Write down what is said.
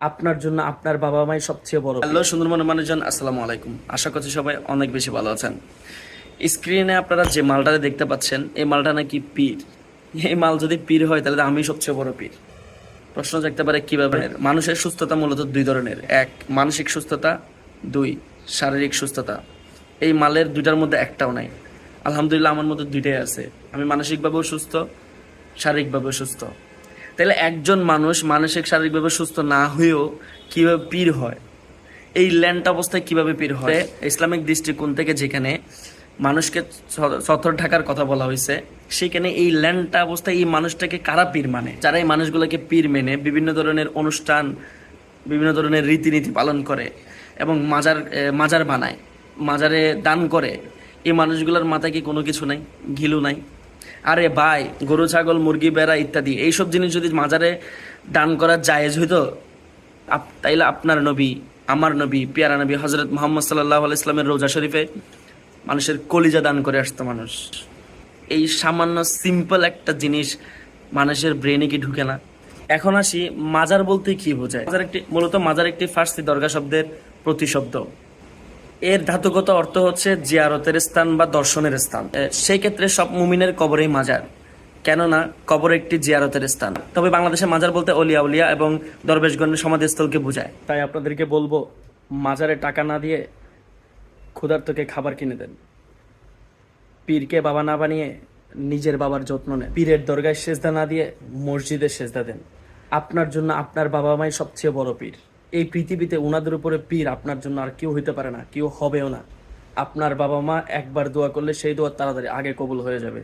আপনার জন্য আপনার বাবা মাই সবচেয়ে বড়। হ্যালো, সুন্দরবন মানুষজন, আসসালামু আলাইকুম। আশা করছি সবাই অনেক বেশি ভালো আছেন। স্ক্রিনে আপনারা যে মালটা দেখতে পাচ্ছেন, এই মালটা নাকি পীর। এই মাল যদি পীর হয়, তাহলে আমি সবচেয়ে বড় পীর। প্রশ্ন থাকতে পারে কীভাবে? মানুষের সুস্থতা মূলত দুই ধরনের। এক, মানসিক সুস্থতা। দুই, শারীরিক সুস্থতা। এই মালের দুইটার মধ্যে একটাও নাই। আলহামদুলিল্লাহ, আমার মধ্যে দুইটাই আছে। আমি মানসিকভাবেও সুস্থ, শারীরিকভাবেও সুস্থ। তাহলে একজন মানুষ মানসিক, শারীরিকভাবে সুস্থ না হয়েও কীভাবে পীর হয়? এই ল্যান্ড অবস্থায় কীভাবে পীর হয়? ইসলামিক দৃষ্টিকোণ থেকে যেখানে মানুষকে স- সতর ঢাকার কথা বলা হয়েছে, সেখানে এই ল্যান্ডটা অবস্থায় এই মানুষটাকে কারা পীর মানে? যারা এই মানুষগুলোকে পীর মেনে বিভিন্ন ধরনের অনুষ্ঠান, বিভিন্ন ধরনের রীতিনীতি পালন করে এবং মাজার মাজার বানায়, মাজারে দান করে, এই মানুষগুলোর মাথায় কি কোনো কিছু নাই? ঘিলু নাই? আরে ভাই, গরু, ছাগল, মুরগি, বেড়া ইত্যাদি, এইসব জিনিস যদি মাজারে দান করা জায়েজ হইতো তাইলে আপনার নবী, আমার নবী, পিয়ারা নবী হজরত মোহাম্মদ সাল্লাহ ইসলামের রোজা শরীফে মানুষের কলিজা দান করে আসতো মানুষ। এই সামান্য সিম্পল একটা জিনিস মানুষের ব্রেনে কি ঢুকে না? এখন আসি মাজার বলতে কি বোঝায়? মাজার একটি, মূলত মাজার একটি ফার্সি দরগা শব্দের প্রতিশব্দ। এর ধাতুগত অর্থ হচ্ছে জিয়ারতের স্থান বা দর্শনের স্থান। সেই ক্ষেত্রে সব মুমিনের কবরেই মাজার। কেননা কবর একটি জিয়ারতের স্থান। তবে বাংলাদেশে মাজার বলতে অলিয়া উলিয়া এবং দরবেশগণের সমাধিস্থলকে বোঝায়। তাই আপনাদেরকে বলব, মাজারে টাকা না দিয়ে ক্ষুধার্তকে খাবার কিনে দেন। পীরকে বাবা না বানিয়ে নিজের বাবার যত্ন নেন। পীরের দরগায় সেজদা না দিয়ে মসজিদে সেজদা দেন। আপনার জন্য আপনার বাবা মাই সবচেয়ে বড় পীর। এই পৃথিবীতে ওনাদের উপরে পীর আপনার জন্য আর কেউ হইতে পারে না, কেউ হবেও না। আপনার বাবা মা একবার দোয়া করলে সেই দোয়া তাড়াতাড়ি আগে কবুল হয়ে যাবে।